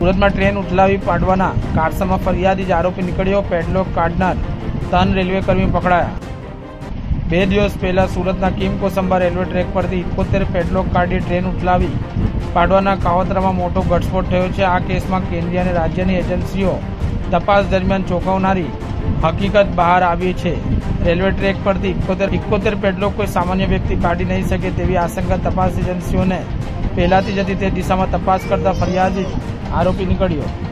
સુરતમાં ટ્રેન ઉથલાવી પાડવાના કારસામાં ફરિયાદી જ આરોપી નીકળ્યો, પેડલોક કાઢનાર ત્રણ રેલવે કર્મી પકડાયા. બે દિવસ પહેલા સુરતના કિમ કોસંબા રેલવે ટ્રેક પરથી ઇકોતેર પેડલોક કાઢી ટ્રેન ઉથલાવી પાડવાના કાવતરામાં મોટો ઘટસ્ફોટ થયો છે. આ કેસમાં કેન્દ્રીય અને રાજ્યની એજન્સીઓ તપાસ દરમિયાન ચોંકાવનારી હકીકત બહાર આવી છે. રેલવે ટ્રેક પરથી ઇકોતેર ઇકોતેર પેડલોક કોઈ સામાન્ય વ્યક્તિ કાઢી નહીં શકે તેવી આશંકા તપાસ એજન્સીઓને પહેલાથી જ હતી. તે દિશામાં તપાસ કરતા ફરિયાદી આરોપી નીકળ્યો.